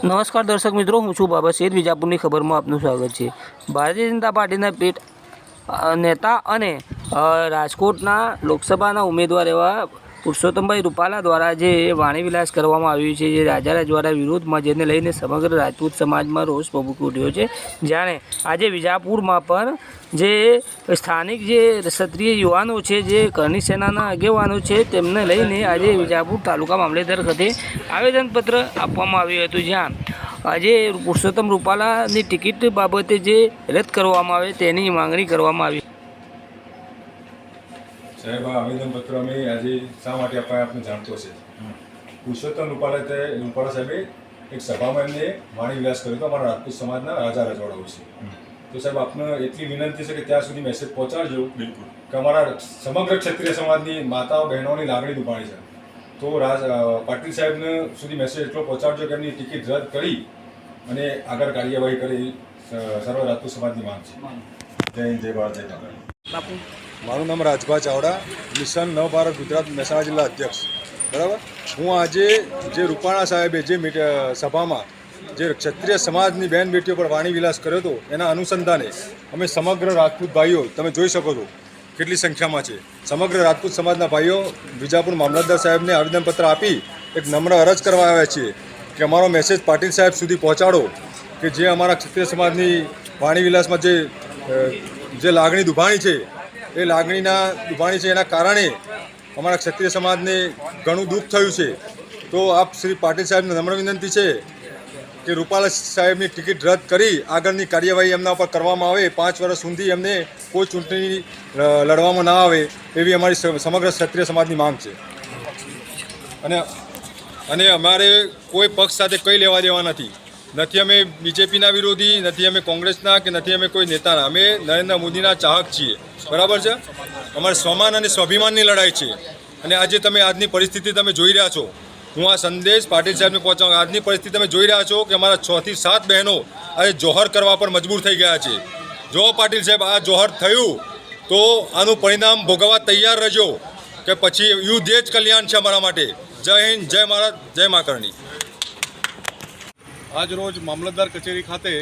નમસ્કાર દર્શક મિત્રો, હું છું બાબા શેર. વિજાપુરની ખબરમાં આપનું સ્વાગત છે. ભારતીય જનતા પાર્ટીના પેટ નેતા અને રાજકોટના લોકસભાના ઉમેદવાર એવા પુરુષોત્તમભાઈ રૂપાલા દ્વારા જે વાણીવિલાસ કરવામાં આવ્યું છે, જે રાજા રજવાડા વિરોધમાં જેને લઈને સમગ્ર રાજપૂત સમાજમાં રોષ ભભૂકી ઉઠ્યો છે. જાણે આજે વિજાપુરમાં પણ જે સ્થાનિક જે ક્ષત્રિય યુવાનો છે, જે કરણી સેનાના આગેવાનો છે, તેમને લઈને આજે વિજાપુર તાલુકા મામલેદાર ખાતે આવેદનપત્ર આપવામાં આવ્યું હતું. જ્યાં આજે પુરુષોત્તમ રૂપાલાની ટિકિટ બાબતે જે રદ કરવામાં આવે તેની માંગણી કરવામાં આવી. સાહેબ આ આવેદનપત્ર અમે આજે શા માટે અપાય આપને જાણતો છે પુરુષોત્તમ રૂપાલા તે રૂપાલા સાહેબે એક સભામાં એમને વાણી વિલાસ કર્યો હતો અમારા રાજપૂત સમાજના રાજા રજવાડાઓ છે. તો સાહેબ આપને એટલી વિનંતી છે કે ત્યાં સુધી મેસેજ પહોંચાડજો બિલકુલ. કે અમારા સમગ્ર ક્ષત્રિય સમાજની માતાઓ બહેનોની લાગણી દુભાણી છે. તો રાજ પાટીલ સાહેબને સુધી મેસેજ એટલો પહોંચાડજો કે એમની ટિકિટ રદ કરી અને આગળ કાર્યવાહી કરી. સર્વ રાજપૂત સમાજની માંગ છે. જય હિન્દ જય ભારત જય ભારત. બાપુ. મારું નામ રાજભા ચાવડા, મિશન નવ ભારત ગુજરાત મહેસાણા જિલ્લા અધ્યક્ષ. બરાબર? હું આજે જે રૂપાણા સાહેબે જે સભામાં જે ક્ષત્રિય સમાજની બહેન બેટીઓ પર વાણીવિલાસ કર્યો હતો, એના અનુસંધાને અમે સમગ્ર રાજપૂત ભાઈઓ, તમે જોઈ શકો છો કેટલી સંખ્યામાં છે. સમગ્ર રાજપૂત સમાજના ભાઈઓ વિજાપુર મામલતદાર સાહેબને આવેદનપત્ર આપી એક નમ્ર અરજ કરવા આવ્યા છીએ કે અમારો મેસેજ પાટીલ સાહેબ સુધી પહોંચાડો, કે જે અમારા ક્ષત્રિય સમાજની વાણીવિલાસમાં જે જે લાગણી દુભાણી છે એ લાગણીના દુભાણી છે. એના કારણે અમારા ક્ષત્રિય સમાજને ઘણું દુઃખ થયું છે. તો આપ શ્રી પાટીલ સાહેબને નમ્ર વિનંતી છે કે રૂપાલા સાહેબની ટિકિટ રદ કરી આગળની કાર્યવાહી એમના ઉપર કરવામાં આવે. પાંચ વર્ષ સુધી એમને કોઈ ચૂંટણી લડવામાં ના આવે એવી અમારી સમગ્ર ક્ષત્રિય સમાજની માંગ છે. અને અને અમારે કોઈ પક્ષ સાથે કંઈ લેવા દેવા નથી. નથી અમે બીજેપીના વિરોધી, નથી અમે કોંગ્રેસના કે નથી અમે કોઈ નેતાના. અમે નરેન્દ્ર મોદીના ચાહક છીએ. બરાબર છે? અમારે સ્વમાન અને સ્વાભિમાનની લડાઈ છે. અને આજે તમે આજની પરિસ્થિતિ તમે જોઈ રહ્યા છો. હું આ સંદેશ પાટીલ સાહેબને પહોંચાડું આજની પરિસ્થિતિ તમે જોઈ રહ્યા છો કે અમારા છ થી સાત બહેનો આજે જોહર કરવા પર મજબૂર થઈ ગયા છે. જો પાટીલ સાહેબ, આ જોહર થયું તો આનું પરિણામ ભોગવવા તૈયાર રહેજો કે પછી યુદ્ધ એ જ કલ્યાણ છે અમારા માટે. જય હિન્દ, જય મહારાજ જય મા કરણી. આજ રોજ મામલતદાર કચેરી ખાતે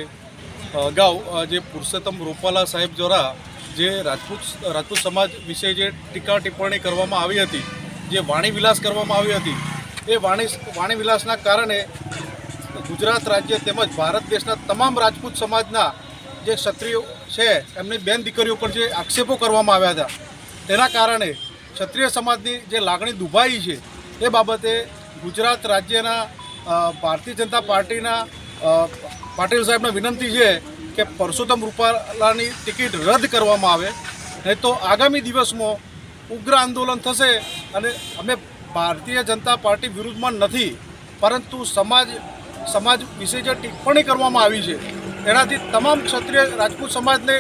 અગાઉ જે પુરુષોત્તમ રૂપાલા સાહેબ દ્વારા જે રાજપૂત રાજપૂત સમાજ વિશે જે ટીકા ટિપ્પણી કરવામાં આવી હતી, જે વાણી વિલાસ કરવામાં આવી હતી, એ વાણી વાણી વિલાસના કારણે ગુજરાત રાજ્ય તેમજ ભારત દેશના તમામ રાજપૂત સમાજના જે ક્ષત્રિયો છે, એમની બેન દીકરીઓ પર જે આક્ષેપો કરવામાં આવ્યા હતા, તેના કારણે ક્ષત્રિય સમાજની જે લાગણી દુભાઈ છે, એ બાબતે ગુજરાત રાજ્યના ભારતીય જનતા પાર્ટીના પાટીલ સાહેબને વિનંતી છે કે પરસોત્તમ રૂપાલાની ટિકિટ રદ કરવામાં આવે. નહીં તો આગામી દિવસમાં ઉગ્ર આંદોલન થશે અને અમે ભારતીય જનતા પાર્ટી વિરુદ્ધમાં નથી પરંતુ સમાજ સમાજ વિશે જે ટિપ્પણી કરવામાં આવી છે એનાથી તમામ ક્ષત્રિય રાજપૂત સમાજને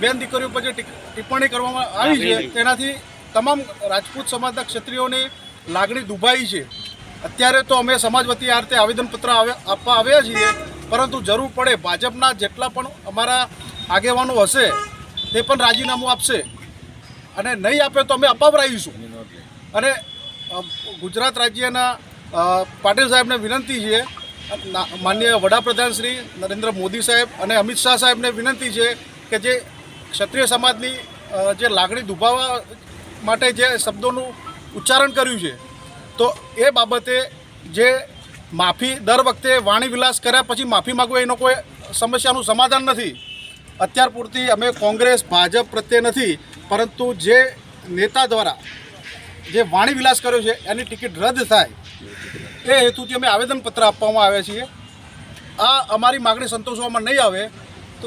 બેન દીકરીઓ પર જે ટિપ્પણી કરવામાં આવી છે તેનાથી તમામ રાજપૂત સમાજના ક્ષત્રિયોની લાગણી દુભાઈ છે. અત્યારે તો અમે સમાજ વતી આ રીતે આવેદનપત્ર આવે- આપવા આવ્યા છીએ, પરંતુ જરૂર પડે ભાજપના જેટલા પણ અમારા આગેવાનો હશે, તે પણ રાજીનામું આપશે. અને નહીં આપે તો અમે અપાવરાવીશું અને ગુજરાત રાજ્યના પાટીલ સાહેબને વિનંતી છે માન્ય વડાપ્રધાન શ્રી નરેન્દ્ર મોદી સાહેબ અને અમિત શાહ સાહેબને વિનંતી છે કે જે ક્ષત્રિય સમાજની જે લાગણી દુભાવવા માટે જે શબ્દોનું ઉચ્ચારણ કર્યું છે તો એ બાબતે જે માફી દર વખતે વાણી વિલાસ કર્યા પછી માફી માગવું એનો કોઈ સમસ્યાનું સમાધાન નથી. અત્યાર પૂરતી અમે કોંગ્રેસ, ભાજપ પ્રત્યે નથી, પરંતુ જે નેતા દ્વારા જે વાણી વિલાસ કર્યો છે, એની ટિકિટ રદ થાય, એ હેતુથી અમે આવેદનપત્ર આપવામાં આવ્યા છીએ. આ અમારી માગણી સંતોષવામાં નહીં આવે તો